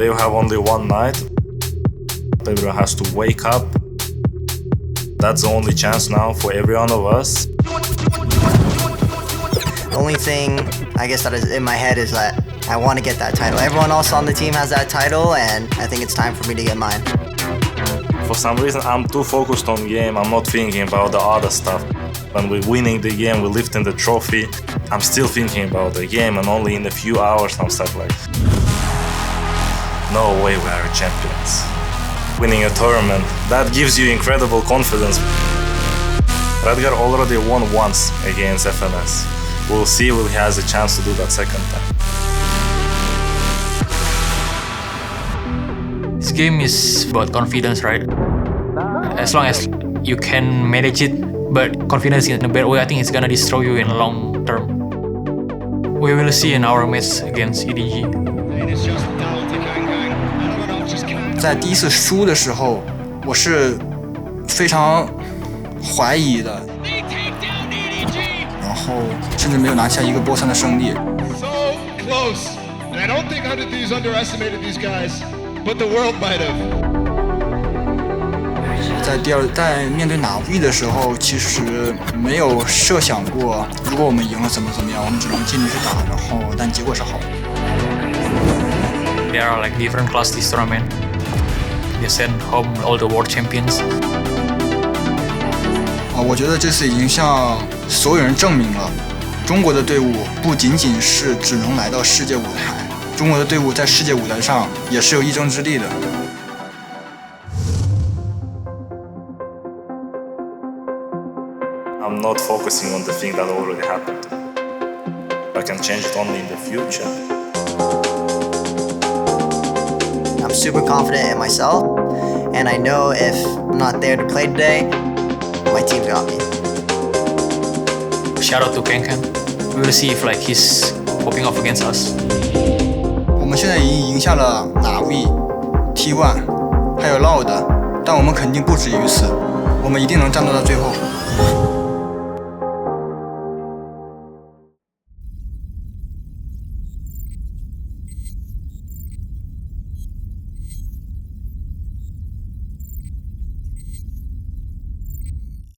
They have only one night. Everyone has to wake up. That's the only chance now for every one of us. The only thing I guess that is in my head is that I want to get that title. Everyone else on the team has that title, and I think it's time for me to get mine. For some reason, I'm too focused on the game. I'm not thinking about the other stuff. When we're winning the game, we're lifting the trophy. I'm still thinking about the game, and only in a few hours, I'm stuck like, no way we are champions. Winning a tournament, that gives you incredible confidence. Radgar already won once against FNS. We'll see if he has a chance to do that second time. This game is about confidence, right? As long as you can manage it, but confidence in a bad way, I think it's gonna destroy you in long term. We will see in our match against EDG. 在第一次输的时候，我是非常怀疑的，They. 然后甚至没有拿下一个波三的胜利。So close. And I don't think Hundred Thieves underestimated these guys, but the world might have. 在第二在面对哪域的时候，其实没有设想过，如果我们赢了怎么怎么样，我们只能尽力去打，然后但结果是好的。There are like different class this tournament. They send home all the world champions. 啊，我觉得这次已经向所有人证明了，中国的队伍不仅仅是只能来到世界舞台，中国的队伍在世界舞台上也是有一争之地的。 I'm not focusing on the thing that already happened. I can change it only in the future. I'm super confident in myself, and I know if I'm not there to play today, my team got me. Shout out to Kankan. We will see if like he's popping off against us. 我们现在已经赢下了 Navi、T1，还有 Loud，但我们肯定不止于此，我们一定能战斗到最后。